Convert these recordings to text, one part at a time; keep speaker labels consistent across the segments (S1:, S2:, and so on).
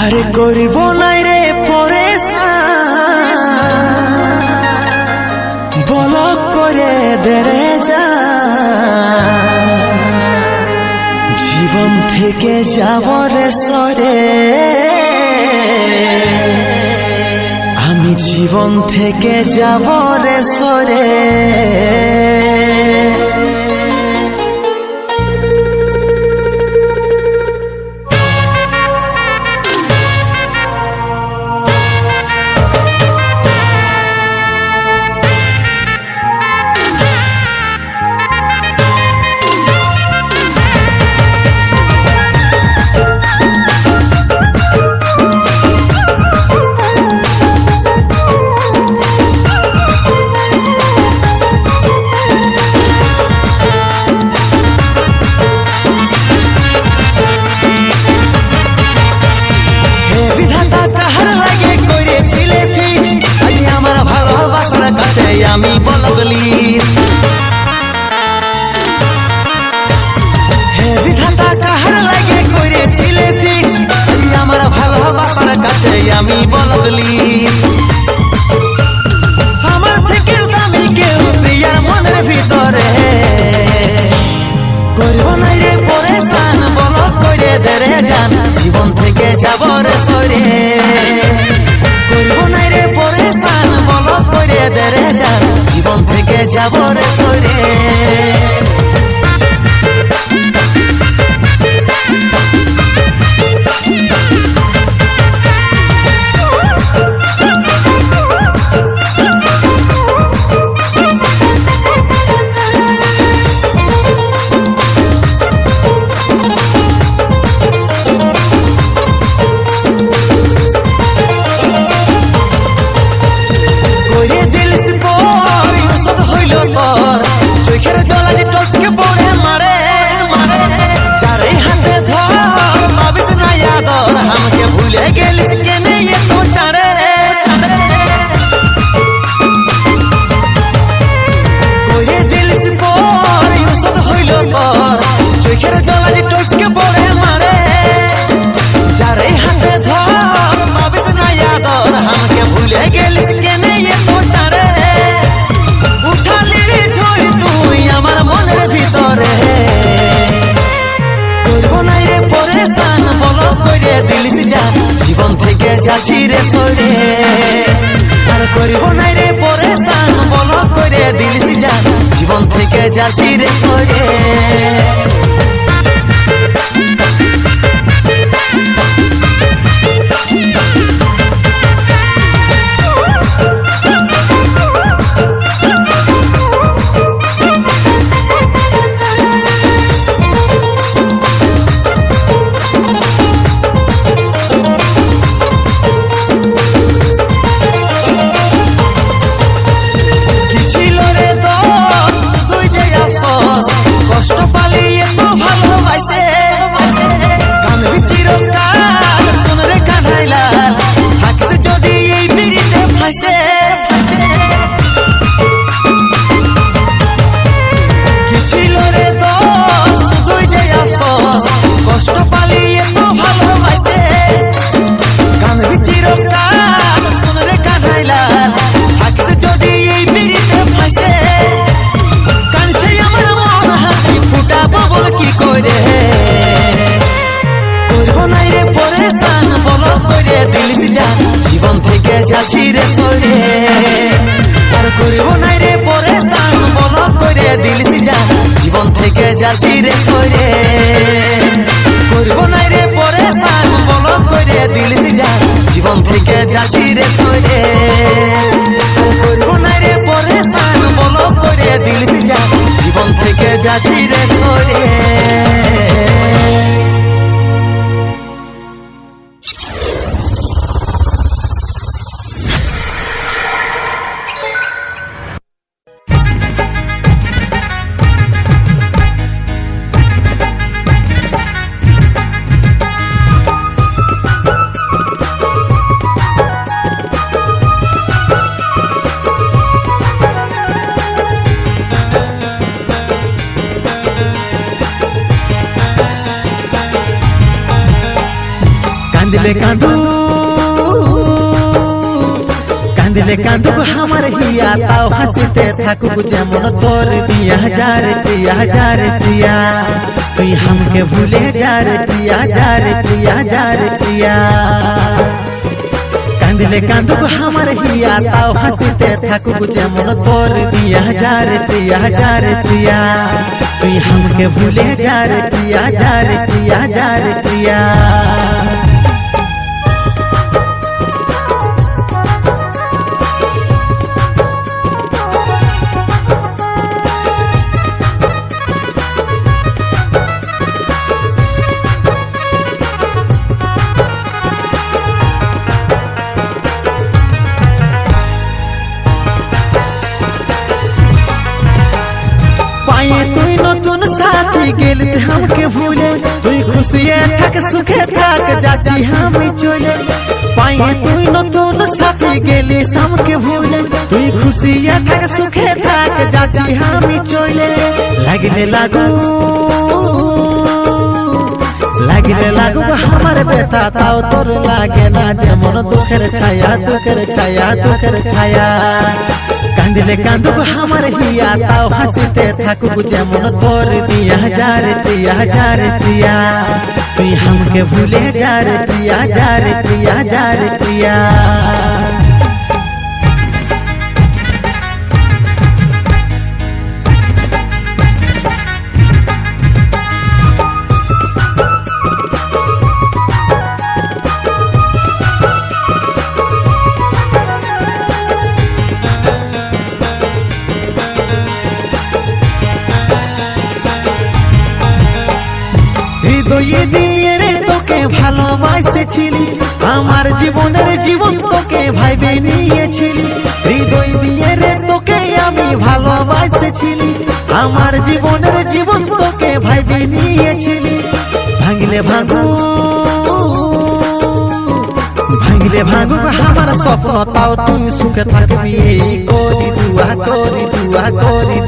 S1: আরে করিব নাই রে পরে বল করে দেরে যা। জীবন থেকে যাব রে সরে। আমি জীবন থেকে যাব রে সরে। যাব রে সরে। করব নাই রে পরে সান বল করে জীবন থেকে যাব সরে। যাচ্ছি রে সরে আর করিব নাই রে পরে সান বল করে দিলিস জীবন থেকে যাচ্ছি রে সরে রাজা চিরে সরে। आओ हँसते ठाकुर जमन तोर दिया जा रे प्रिया जा रे तो हमके भूले जा रे प्रिया जा रे प्रिया जा रे को हमार ही आता ओ हँसते ठाकुर जमन तोर दिया जार रे प्रिया जा रे तो हमके भूले जा रे प्रिया जा रे प्रिया पाई तु नतुन साथी गेल से हम के भूले तु खुशिए थक सुखे, थक जाची हम चोले। पाई तु नतुन साथी गेल से हम के भूले तु खुशिए थक सुखे, थक जाची हम चोले। लगने लागू लगने लागू हमर बेटा ताव तोर लागे ना जे मन दुखर छाया दुखर छाया दुखर छाया। कांदिले कांदो को हमारे ही आता हँसी ते थाकु बुझे मन तोर दिया जा रे प्रिया जा तू हम भूले जा रे प्रिया जा रे प्रिया जा रे प्रिया তোকে নিয়েছিলি, হৃদয় দিয়ে রে তোকে আমি ভালোবাসেছিলি। আমার জীবনের জীবন তোকে ভাইবে নিয়েছিলি। ভাঙলে ভাঙু ভাঙলে ভাঙুক, আমার স্বপ্ন তাও তুই সুখে থাকবি। করি দুয়া করি দুয়া, করি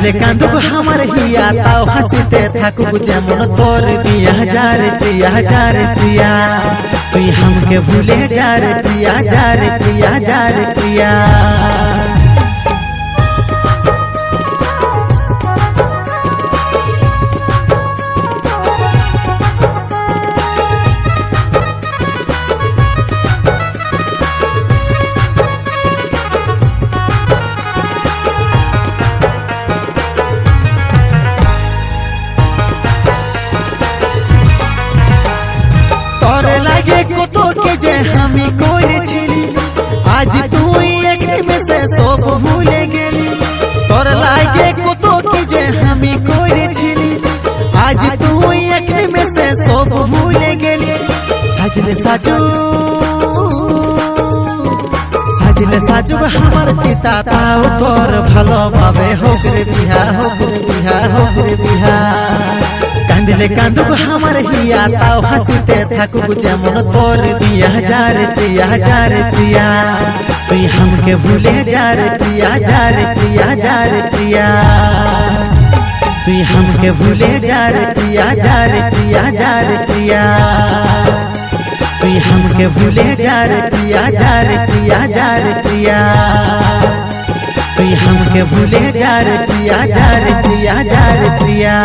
S1: दिले हंसिले कांदुक हमार हिया ते हंसिते थाकुक जेमन तोर दिया, हज़ार प्रिया हज़ार प्रिया तुई हमके भूले जा रे प्रिया जा रे प्रिया जा रे प्रिया আজ তুই এক নিমেষে সব ভুলে গেলি। তোর লাগে কত কে যে আমি করেছিলি। আজ তুই এক নিমেষে সব ভুলে গেলি। সাজলে সাজু, সাজলে সাজুক আমার চিতা তাও তোর ভালোভাবে হোক রে বিহা হোক রে বিহা হোক রে বিহা কান্দিলে কান্দুক আমার হিয়া তাও হাসিতে থাকুক যেমন তোর দিয়া হাজার প্রিয়া হাজার প্রিয়া তুই हमके ভুলে যা রে প্রিয়া যা রে প্রিয়া যা রে প্রিয়া তুই हमके ভুলে যা রে প্রিয়া যা রে প্রিয়া যা রে প্রিয়া তুই हमके ভুলে যা রে প্রিয়া যা রে প্রিয়া যা রে প্রিয়া তুই हमके ভুলে যা রে প্রিয়া যা রে প্রিয়া যা রে প্রিয়া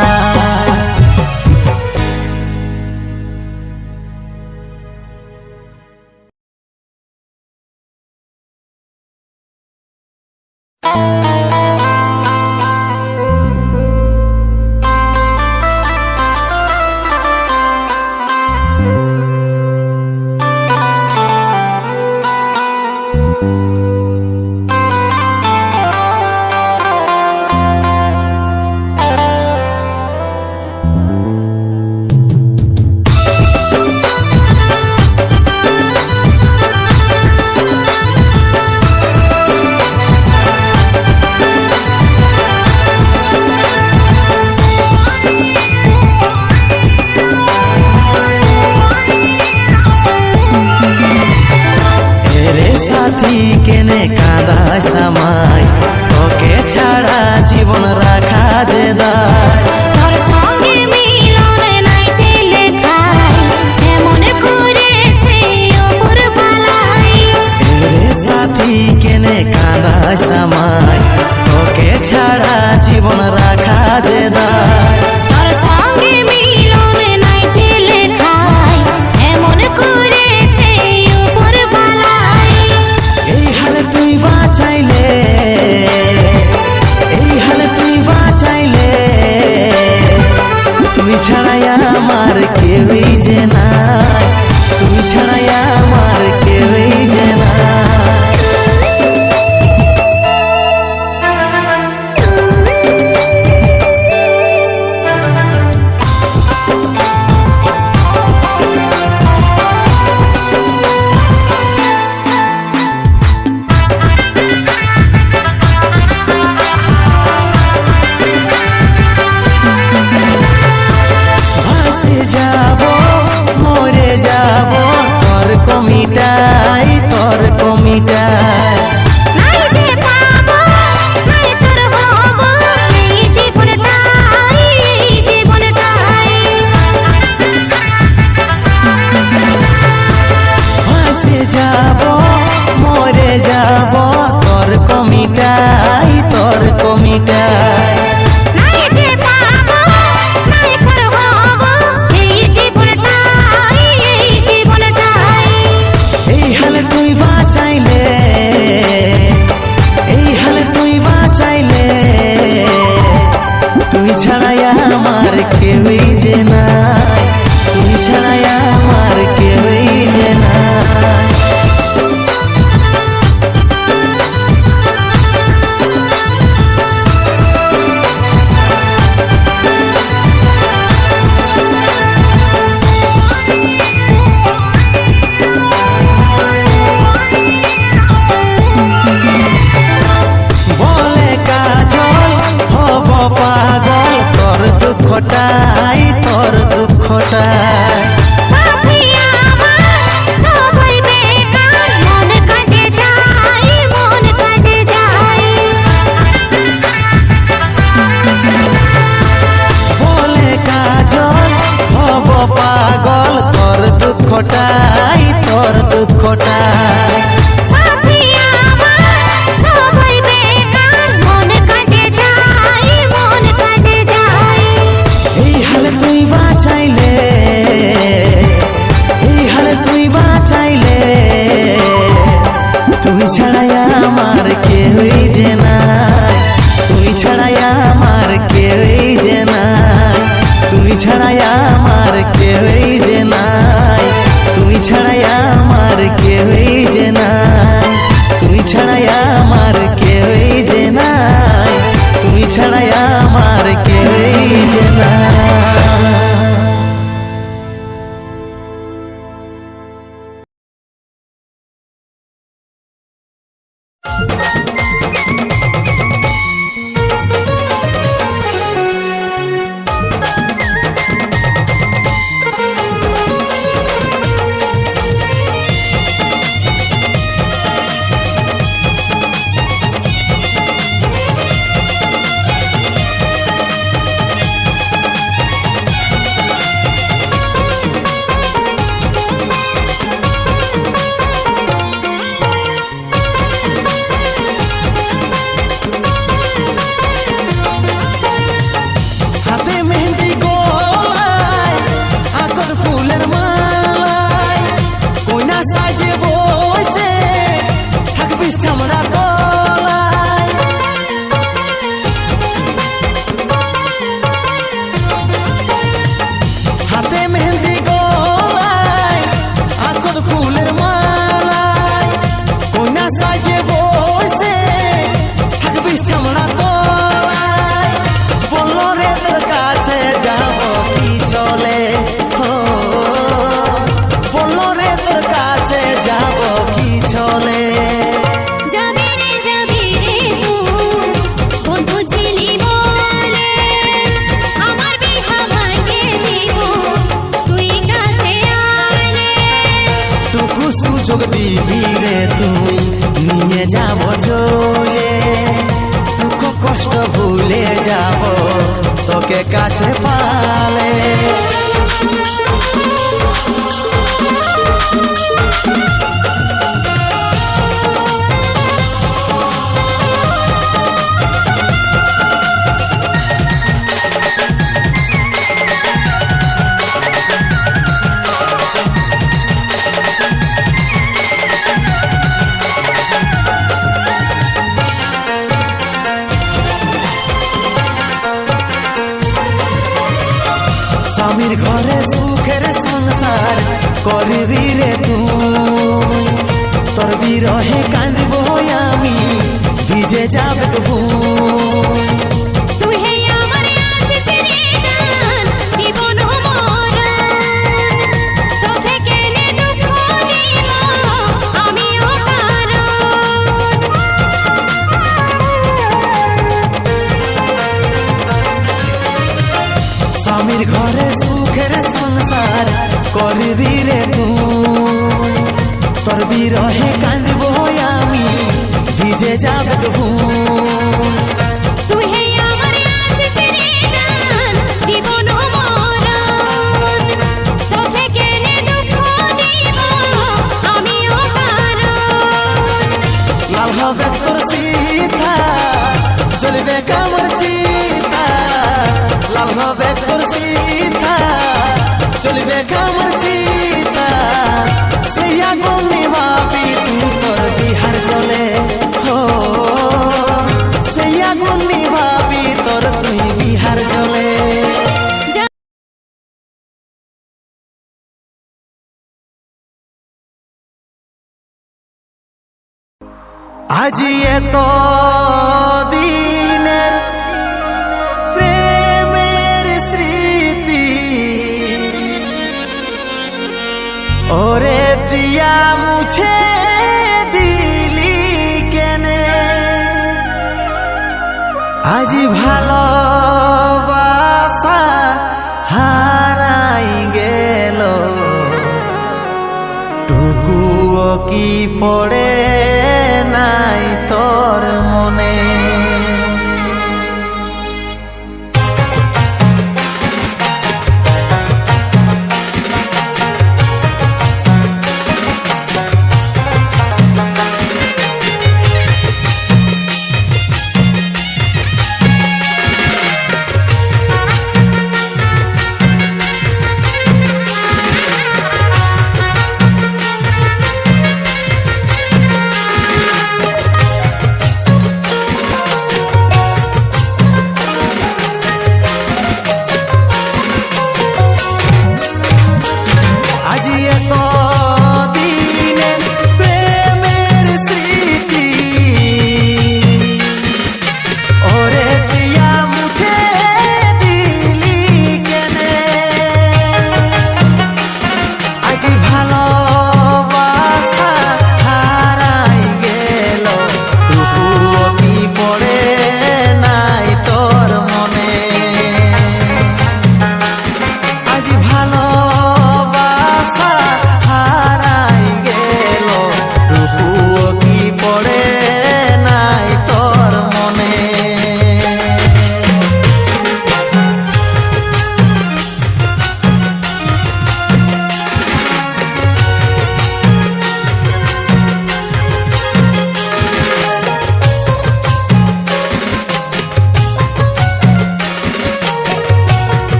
S1: দুঃখটাই তোর দুঃখটাই love. পৃথিবীরে তুই নিয়ে যাব চলে। দুঃখ কষ্ট ভুলে যাব তোকে কাছে পালে। जब भूल এত দিনের প্রেমের স্মৃতি। ওরে প্রিয়া, মুছে দিলি কেনে? আজি ভালো বাসা হারাই গেল। টুকুও পড়ে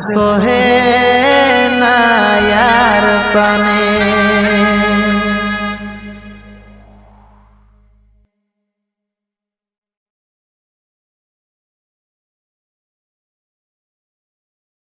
S1: sohe